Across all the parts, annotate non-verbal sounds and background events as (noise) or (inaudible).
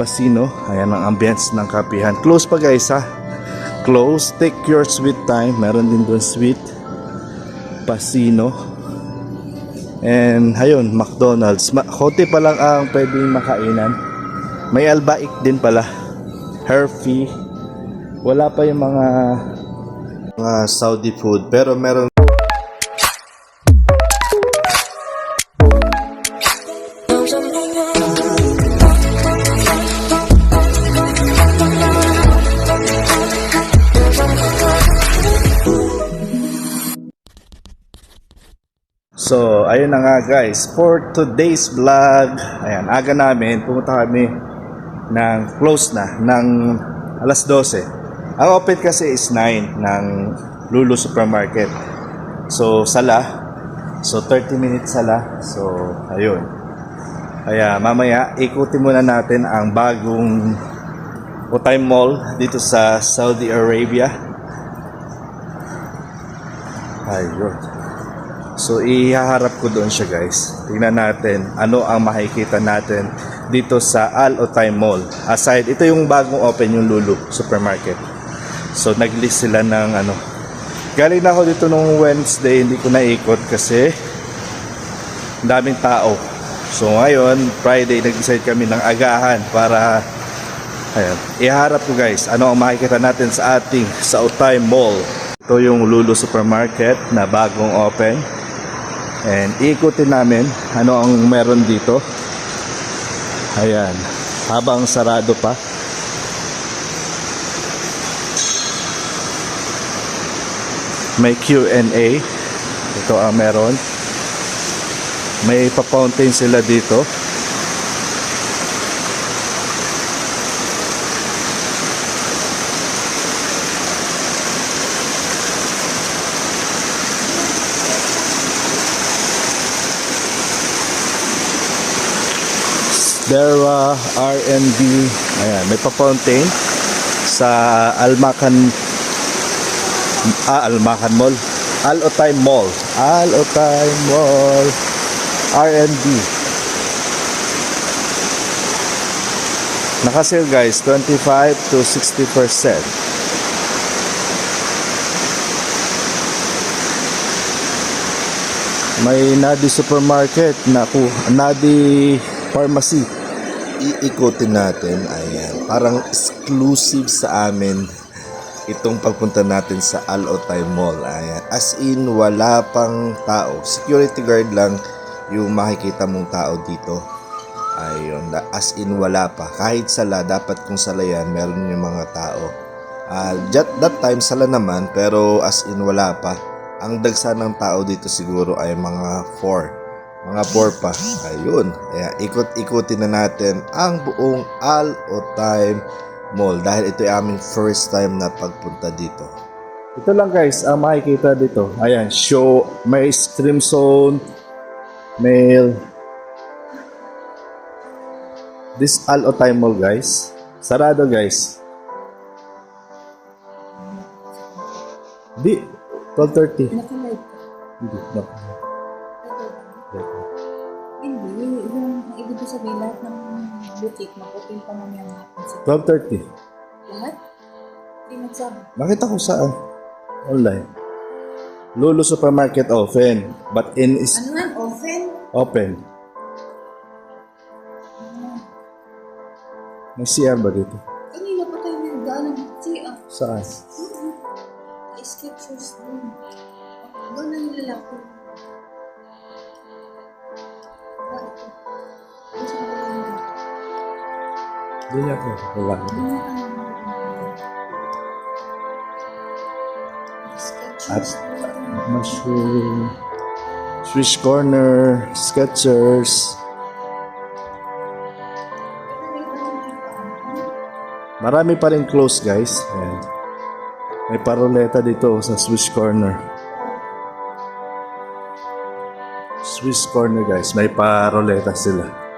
Pasino. Ayan ang ambience ng kapihan. Close pa guys ha. Close. Take your sweet time. Meron din doon sweet. Pasino. And ayun, McDonald's. Ma konti pa lang ang pwedeng makainan. May albaik din pala. Herfy. Wala pa yung mga mga Saudi food pero meron So, ayun na nga guys. For today's vlog, ayan, aga namin, pumunta kami ng close na, ng alas 12. Ang open kasi is 9 ng Lulu Supermarket. So, sala. So, 30 minutes sala. So, ayun. Kaya mamaya, ikutin muna natin ang bagong Utay Mall dito sa Saudi Arabia. Ayun. So ihaharap ko doon siya guys. Tingnan natin ano ang makikita natin dito sa Al Otay Mall. Aside, ito yung bagong open yung Lulu Supermarket. So nag-list sila ng ano. Galing na ako dito nung Wednesday, hindi ko naikot kasi daming tao. So ngayon, Friday, nag-decide kami ng agahan para Ayan. Iharap ko guys, ano ang makikita natin sa ating sa Otay Mall. Ito yung Lulu Supermarket na bagong open. And ikutin namin ano ang meron dito. Ayan. Habang sarado pa. May Q&A. Ito ang meron. May pa-fountain sila dito. Dera R&B ayan may pa-fountain sa Almacan ah, Almacan Mall. Al Otay Mall. Al Otay Mall R&B Nakasale guys 25 to 60 percent. May Nadi Supermarket naku Nadi Pharmacy iikutin natin ayan parang exclusive sa amin itong pagpunta natin sa Al Otay Mall ayan. As in wala pang tao. Security guard lang yung makikita mong tao dito. Ayun as in wala pa. Kahit sala dapat kung sala yan meron yung mga tao. Ah, that, that time sala naman pero as in wala pa. Ang dagsa ng tao dito siguro ay mga 4 mga 4 pa. Ayun. Kaya ikot-ikutin na natin ang buong Al Otay Mall dahil ito ay aming first time na pagpunta dito. Ito lang guys ang makikita dito. Ayan show. May stream zone may this Al Otay Mall guys. Sarado guys. Di 12.30 Nakalive ka. hindi no. Boutique, mag-open pa man yung natin sa 12.30 lahat. Hindi nagsabi. Nakita ko saan? Online. Lulu Supermarket open. But in is Ano yan, open? open. May CR ba dito? Kanina pa tayo nagdaan ng CR. Saan? Wala. Doon tayo nagdaan. At mushroom. Swiss Corner. Skechers. Marami pa rin close guys. Ayan. May paroleta dito sa Swiss Corner. Swiss Corner guys. May paroleta sila.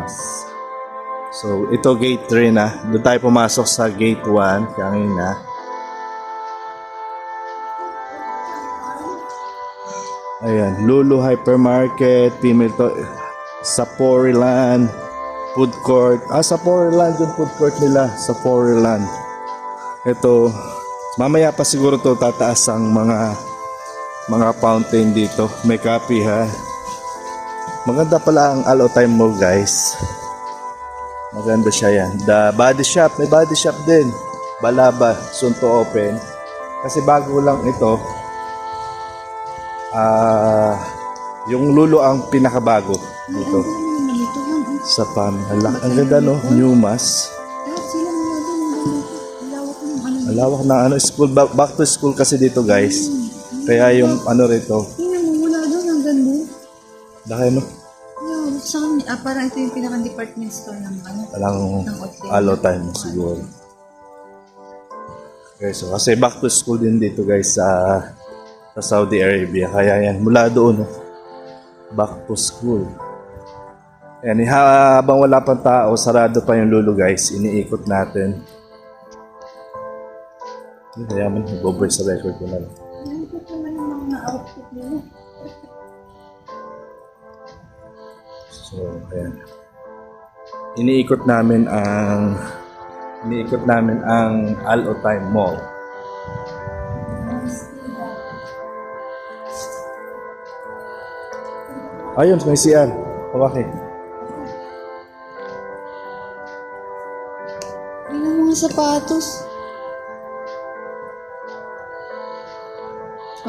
Numas. So, ito gate 3 na. Doon tayo pumasok sa gate 1 kanina. Ayan, Lulu Hypermarket, female to Saporiland, food court. Ah, Saporiland yung food court nila, Saporiland. Ito, mamaya pa siguro to tataas ang mga mga fountain dito. May copy ha. Maganda pala ang Alo Time Mall guys. Maganda siya yan. The body shop, may body shop din. Balaba, soon to open. Kasi bago lang ito, ah yung lulo ang pinakabago dito oh. sa PAM. Ang, ganda no, new mass. Lahat sila mga doon. Ang lawak ng ano. Na ano, school, back, back to school kasi dito guys. Kaya yung ano rito, dahil no, Yeah, sa ah, parang ito yung pinaka-department store ng ano, walang ng hotel. alo time siguro. Okay, so kasi back to school din dito guys sa sa Saudi Arabia. Kaya yan, mula doon, no, back to school. Yan, habang wala pang tao, sarado pa yung lulo guys, iniikot natin. Kaya man, go sa record ko na lang. Yan po pala yung mga outfit nila. So, ayan. Iniikot namin ang iniikot namin ang Al Otay Mall. Ayun, may CR. Yan ang mga sapatos.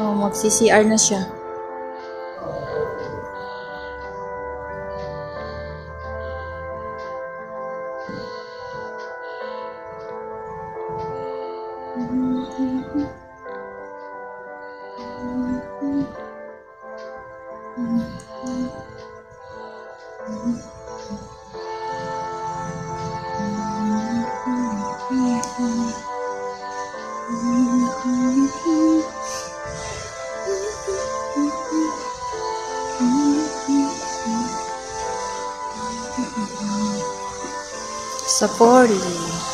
Oh, magsi-CR na siya. supporting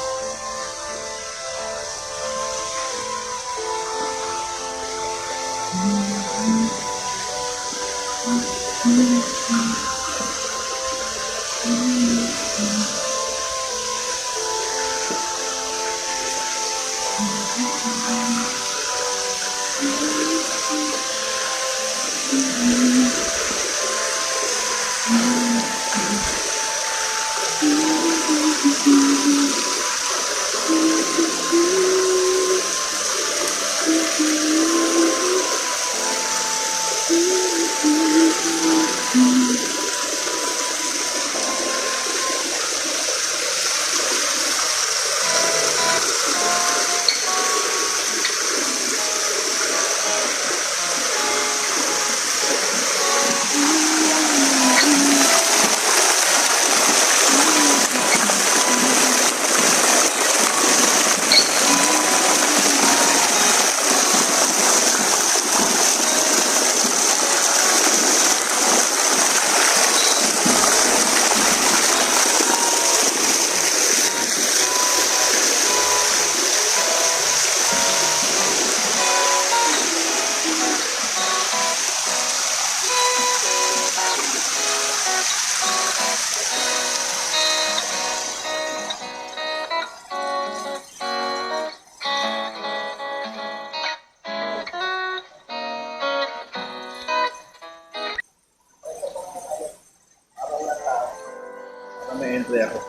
Entry ako.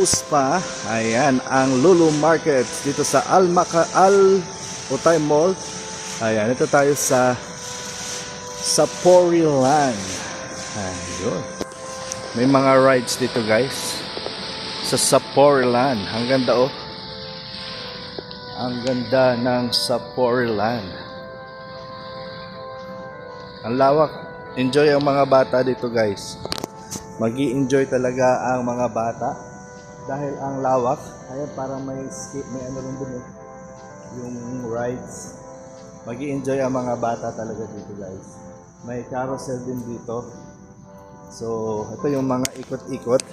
Uspa, ayan, ang Lulu Market dito sa Al Maka Al Utay Mall. Ayan, ito tayo sa Saporiland. Ayun. May mga rides dito guys. Sa Saporiland. Ang ganda oh. Ang ganda ng Saporiland. Ang lawak. Enjoy ang mga bata dito guys. Mag enjoy talaga ang mga bata. Dahil ang lawak ayun parang may skip may ano rin dun eh, yung rides. Mag enjoy ang mga bata talaga dito guys. May carousel din dito. So ito yung mga ikot-ikot.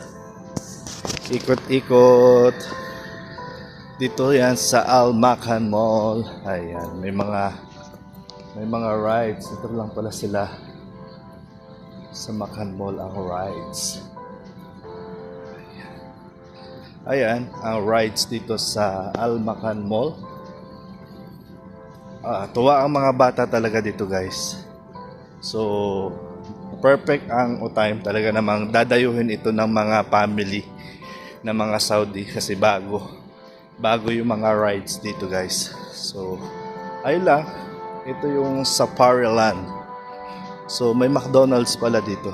Ikot-ikot. Dito yan sa Al Makan Mall. Ayan may mga May mga rides. Ito lang pala sila. Sa Makan Mall ang rides. Ayan, ang rides dito sa Al Makan Mall. Ah, tuwa ang mga bata talaga dito guys. So, perfect ang time talaga namang dadayuhin ito ng mga family ng mga Saudi kasi bago. Bago yung mga rides dito guys. So, ayun lang. Ito yung Safari Land. So, may McDonald's pala dito.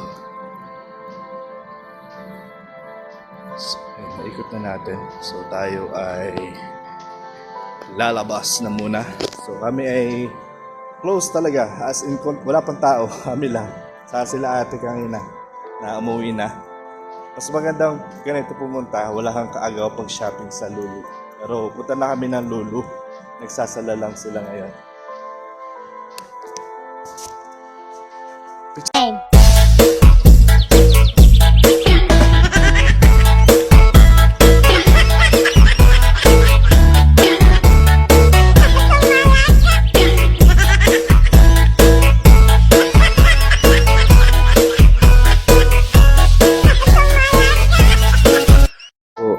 So, ayun, naikot na natin. So, tayo ay lalabas na muna. So, kami ay close talaga. As in, wala pang tao. (laughs) Kami lang. Sa sila ate kanina na umuwi na. Mas magandang ganito pumunta. Wala kang kaagaw pag shopping sa Lulu. Pero punta na kami ng Lulu. Nagsasala lang sila ngayon. So,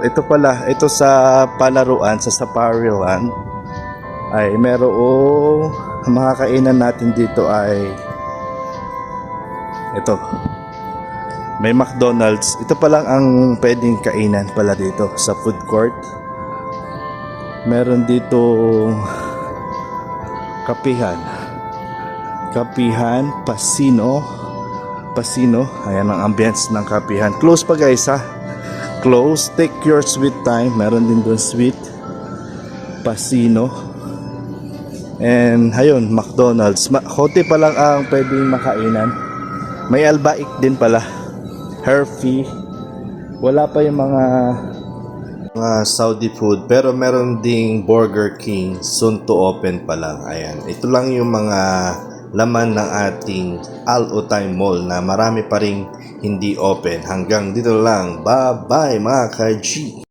ito pala, ito sa palaruan, sa Safari Land, ay merong mga kainan natin dito ay ito. May McDonald's. Ito pa lang ang pwedeng kainan pala dito sa food court. Meron dito kapihan. Kapihan, Pasino. Pasino. Ayan ang ambience ng kapihan. Close pa guys ha close. Take your sweet time. Meron din doon sweet. Pasino. And ayun, McDonald's. Ma- Hote pa lang ang pwedeng makainan. May albaik din pala. Herfy. Wala pa yung mga mga Saudi food pero meron ding Burger King soon to open pa lang. Ayan. Ito lang yung mga laman ng ating Al Utay Mall na marami pa ring hindi open. Hanggang dito lang. Bye bye mga ka-G